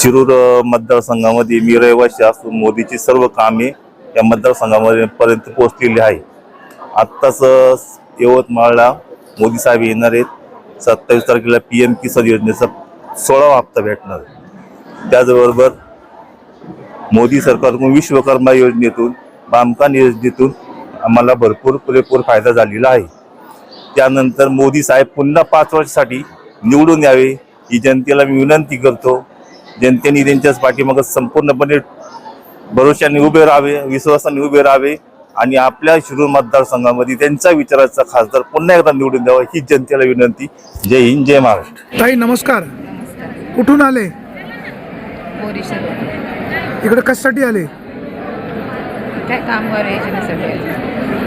शिरूर मतदारसंघामध्ये मी रहिवासी असून मोदीची सर्व कामे या मतदारसंघामध्ये पर्यंत पोहोचलेली आहे. आत्ताच यवतमाळला मोदी साहेब येणार आहेत. सत्तावीस तारखेला पी एम किसान योजनेचा सोळावा हप्ता भेटणार. त्याचबरोबर मोदी सरकारकडून विश्वकर्मा योजनेतून बांधकाम योजनेतून आम्हाला भरपूर पुरेपूर फायदा झालेला आहे. त्यानंतर मोदी साहेब पुन्हा पाच वर्षासाठी निवडून यावे ही जनतेला मी विनंती करतो. जनतेने त्यांच्याच पाठीमागं संपूर्णपणे भरोशाने उभे राहावे विश्वासाने उभे राहावे आणि आपल्या शिरूर मतदारसंघामध्ये त्यांचा विचाराचा खासदार पुन्हा एकदा निवडून द्यावा ही जनतेला विनंती. जय हिंद जय महाराष्ट्र. ताई नमस्कार. कुठून आले? इकडे कशासाठी आले? काय कामगार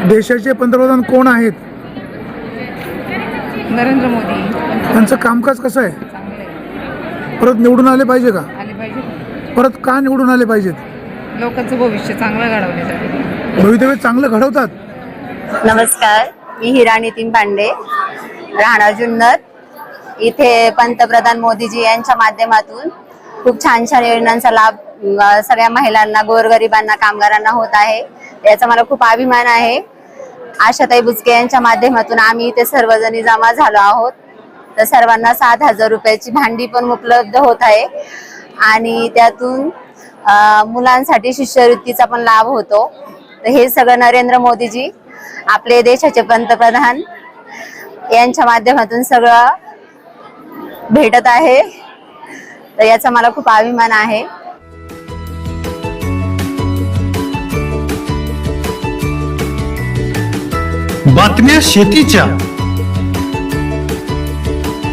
देशाचे पंतप्रधान कोण आहेत? नरेंद्र मोदी. त्यांचं कामकाज कसं आहे? परत निवडून आले पाहिजे का? आले पाहिजे. परत का निवडून आले पाहिजेत? लोकांचं भविष्य चांगलं घडवण्यासाठी. भवितव्य चांगलं घडवतात. नमस्कार मी हिरा नितीन पांडे राहणार जुन्नर. इथे पंतप्रधान मोदीजी यांच्या माध्यमातून खूप छान छान योजनांचा लाभ अं, सगळ्या महिलांना गोरगरिबांना कामगारांना होत आहे. याचा मला खूप अभिमान आहे. आशाताई बुचके यांच्या माध्यमातून आम्ही इथे सर्वजणी जमा झालो आहोत. तर सर्वांना सात हजार रुपयाची भांडी पण उपलब्ध होत आहे. आणि त्यातून मुलांसाठी शिष्यवृत्तीचा पण लाभ होतो. तर हे सगळं नरेंद्र मोदीजी आपले देशाचे पंतप्रधान यांच्या माध्यमातून सगळं भेटत आहे. तर याचा मला खूप अभिमान आहे. बातम्या शेतीच्या.